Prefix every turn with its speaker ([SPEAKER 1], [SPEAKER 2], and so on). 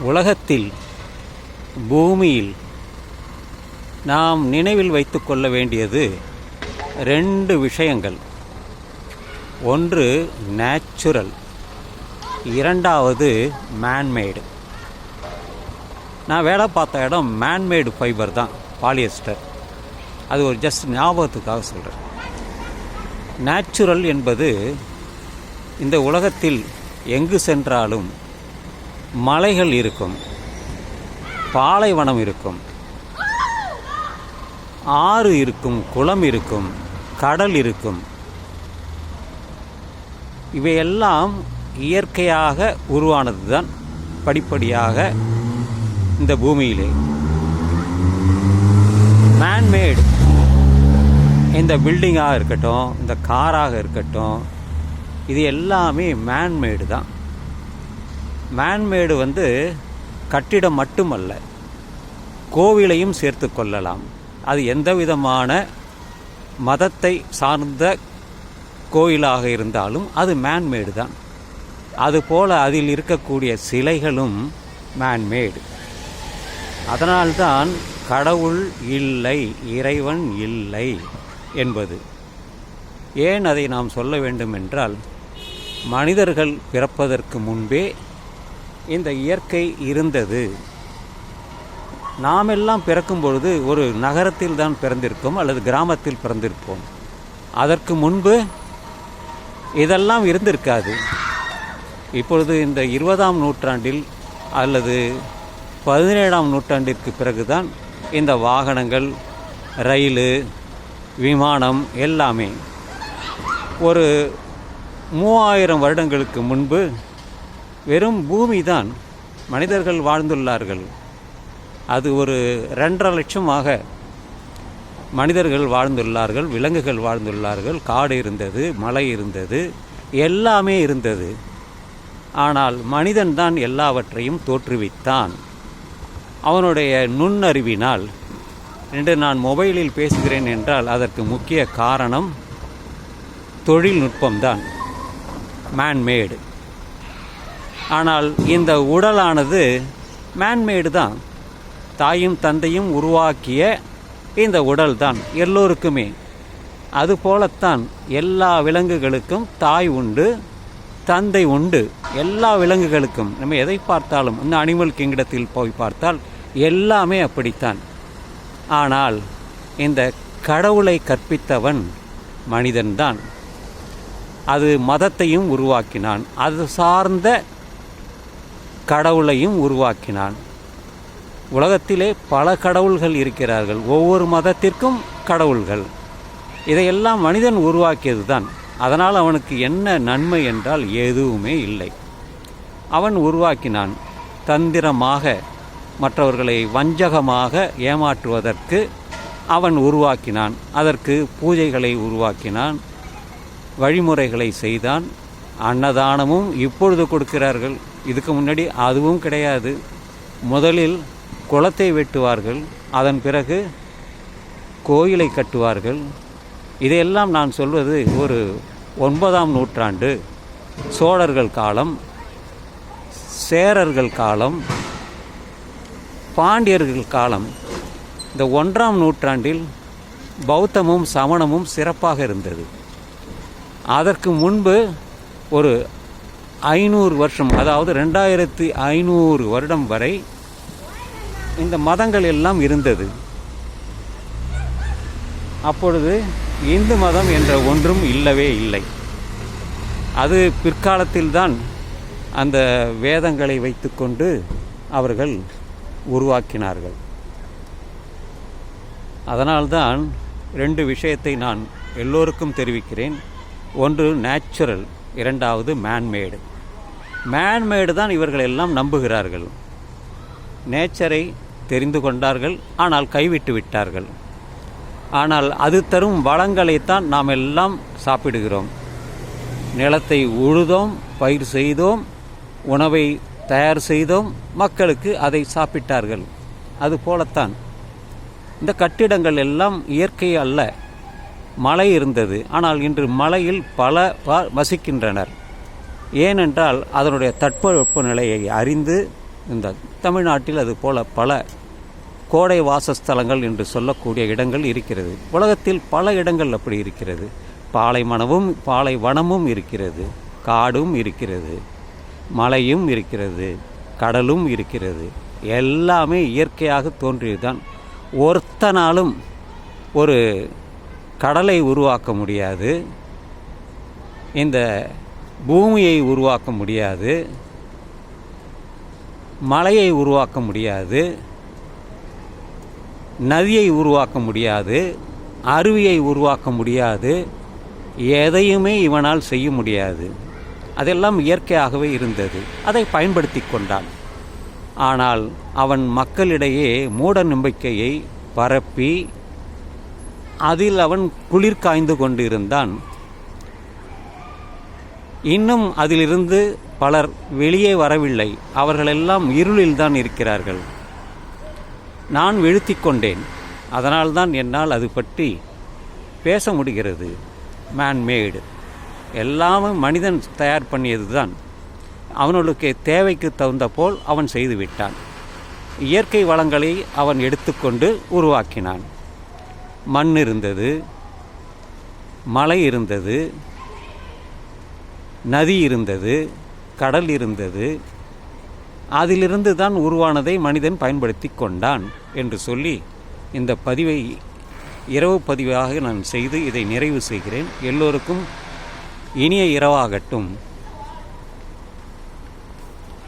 [SPEAKER 1] உலகத்தில் பூமியில் நாம் நினைவில் வைத்துக்கொள்ள வேண்டியது ரெண்டு விஷயங்கள். ஒன்று நேச்சுரல் இரண்டாவது மேன்மேடு நான் வேலை பார்த்த இடம் மேன்மேடு ஃபைபர் தான் பாலியஸ்டர் அது ஒரு ஜஸ்ட் ஞாபகத்துக்காக சொல்கிறேன் நேச்சுரல் என்பது இந்த உலகத்தில் எங்கு சென்றாலும் மலைகள் இருக்கும். பாலைவனம் இருக்கும். ஆறு இருக்கும் குளம் இருக்கும் கடல் இருக்கும். இவையெல்லாம் இயற்கையாக உருவானது தான் படிப்படியாக இந்த பூமியிலே. மேன்மேடு இந்த பில்டிங்காக இருக்கட்டும் இந்த காராக இருக்கட்டும் இது எல்லாமே மேன்மேடு தான். மேன்மேடு வந்து கட்டிடம் மட்டுமல்ல கோவிலையும் சேர்த்து கொள்ளலாம். அது எந்த விதமான மதத்தை சார்ந்த கோயிலாக இருந்தாலும் அது மேன்மேடு தான். அதுபோல் அதில் இருக்கக்கூடிய சிலைகளும் மேன்மேடு அதனால்தான் கடவுள் இல்லை இறைவன் இல்லை என்பது. ஏன் அதை நாம் சொல்ல வேண்டும் என்றால் மனிதர்கள் பிறப்பதற்கு முன்பே இந்த இயற்கை இருந்தது. நாமெல்லாம் பிறக்கும் பொழுது ஒரு நகரத்தில் தான் பிறந்திருக்கோம் அல்லது கிராமத்தில் பிறந்திருப்போம். அதற்கு முன்பு இதெல்லாம் இருந்திருக்காது. இப்பொழுது இந்த இருபதாம் நூற்றாண்டில் அல்லது பதினேழாம் நூற்றாண்டிற்கு பிறகுதான் இந்த வாகனங்கள் ரயில் விமானம் எல்லாமே ஒரு மூவாயிரம் வருடங்களுக்கு முன்பு வெறும் பூமி தான் மனிதர்கள் வாழ்ந்துள்ளார்கள். அது ஒரு ரெண்டரை லட்சமாக மனிதர்கள் வாழ்ந்துள்ளார்கள் விலங்குகள் வாழ்ந்துள்ளார்கள் காடு இருந்தது மலை இருந்தது எல்லாமே இருந்தது. ஆனால் மனிதன்தான் எல்லாவற்றையும் தோற்றுவித்தான். அவனுடைய நுண்ணறிவினால் என்று நான் மொபைலில் பேசுகிறேன் என்றால் அதற்கு முக்கிய காரணம் தொழில்நுட்பம்தான். மேன்மேடு ஆனால் இந்த உடலானது மேன்மேடு தான். தாயும் தந்தையும் உருவாக்கிய இந்த உடல் தான் எல்லோருக்குமே. அதுபோலத்தான் எல்லா விலங்குகளுக்கும் தாய் உண்டு தந்தை உண்டு எல்லா விலங்குகளுக்கும். நம்ம எதை பார்த்தாலும் இந்த அனிமல் கிங்கிடத்தில் போய் பார்த்தால் எல்லாமே அப்படித்தான். ஆனால் இந்த கடவுளை கற்பித்தவன் மனிதன்தான். அது மதத்தையும் உருவாக்கினான். அது சார்ந்த கடவுளையும் உருவாக்கினான். உலகத்திலே பல கடவுள்கள் இருக்கிறார்கள். ஒவ்வொரு மதத்திற்கும் கடவுள்கள். இதையெல்லாம் மனிதன் உருவாக்கியது தான் அதனால் அவனுக்கு என்ன நன்மை என்றால் எதுவுமே இல்லை. அவன் உருவாக்கினான். தந்திரமாக மற்றவர்களை வஞ்சகமாக ஏமாற்றுவதற்கு அவன் உருவாக்கினான். அதற்கு பூஜைகளை உருவாக்கினான். வழிமுறைகளை செய்தான். அன்னதானமும் இப்பொழுது கொடுக்கிறார்கள். இதுக்கு முன்னாடி அதுவும் கிடையாது. முதலில் குளத்தை வெட்டுவார்கள் அதன் பிறகு கோயிலை கட்டுவார்கள். இதையெல்லாம் நான் சொல்வது ஒரு ஒன்பதாம் நூற்றாண்டு சோழர்கள் காலம் சேரர்கள் காலம் பாண்டியர்கள் காலம். இந்த ஒன்றாம் நூற்றாண்டில் பௌத்தமும் சமணமும் சிறப்பாக இருந்தது. அதற்கு முன்பு ஒரு ஐநூறு வருஷம் அதாவது ரெண்டாயிரத்தி ஐநூறு வருடம் வரை இந்த மதங்கள் எல்லாம் இருந்தது. அப்பொழுது இந்து மதம் என்ற ஒன்றும் இல்லவே இல்லை. அது பிற்காலத்தில்தான் அந்த வேதங்களை வைத்துக்கொண்டு அவர்கள் உருவாக்கினார்கள். அதனால்தான் ரெண்டு விஷயத்தை நான் எல்லோருக்கும் தெரிவிக்கிறேன். ஒன்று நேச்சுரல். இரண்டாவது மேன்மேடு மேன்மேடு தான் இவர்கள் எல்லாம் நம்புகிறார்கள். நேச்சரை தெரிந்து கொண்டார்கள் ஆனால் கைவிட்டு விட்டார்கள். ஆனால் அது தரும் வளங்களைத்தான் நாம் எல்லாம் சாப்பிடுகிறோம். நிலத்தை உழுதோம் பயிர் செய்தோம் உணவை தயார் செய்தோம் மக்களுக்கு அதை சாப்பிட்டார்கள். அது போலத்தான். இந்த கட்டிடங்கள் எல்லாம் இயற்கை அல்ல. மலை இருந்தது. ஆனால் இன்று மலையில் பல வசிக்கின்றனர். ஏனென்றால் அதனுடைய தட்பவெப்ப நிலையை அறிந்து இந்த தமிழ்நாட்டில் அது போல பல கோடை வாசஸ்தலங்கள் என்று சொல்லக்கூடிய இடங்கள் இருக்கிறது. உலகத்தில் பல இடங்கள் அப்படி இருக்கிறது. பாலைமனமும் பாலைவனமும் இருக்கிறது. காடும் இருக்கிறது. மலையும் இருக்கிறது. கடலும் இருக்கிறது. எல்லாமே இயற்கையாக தோன்றியதுதான். ஒருத்தனாலும் ஒரு கடலை உருவாக்க முடியாது. இந்த பூமியை உருவாக்க முடியாது. மலையை உருவாக்க முடியாது. நதியை உருவாக்க முடியாது. அருவியை உருவாக்க முடியாது. எதையுமே இவனால் செய்ய முடியாது. அதெல்லாம் இயற்கையாகவே இருந்தது. அதை பயன்படுத்தி கொண்டான். ஆனால் அவன் மக்களிடையே மூட நம்பிக்கையை பரப்பி அதில் அவன் குளிர் காய்ந்து கொண்டிருந்தான். இன்னும் அதிலிருந்து பலர் வெளியே வரவில்லை. அவர்களெல்லாம் இருளில்தான் இருக்கிறார்கள். நான் வெழுத்தி கொண்டேன். அதனால்தான் என்னால் அது பற்றி பேச முடிகிறது. மேன்மேடு எல்லாமே மனிதன் தயார் பண்ணியது தான் அவனுக்கு தேவைக்கு தகுந்த போல் அவன் செய்துவிட்டான் இயற்கை வளங்களை அவன் எடுத்துக்கொண்டு உருவாக்கினான். மண் இருந்தது மலை இருந்தது நதி இருந்தது கடல் இருந்தது. அதிலிருந்து தான் உருவானதை மனிதன் பயன்படுத்தி கொண்டான் என்று சொல்லி இந்த பதிவை இரவு பதிவாக நான் செய்து இதை நிறைவு செய்கிறேன். எல்லோருக்கும் இனிய இரவாகட்டும்.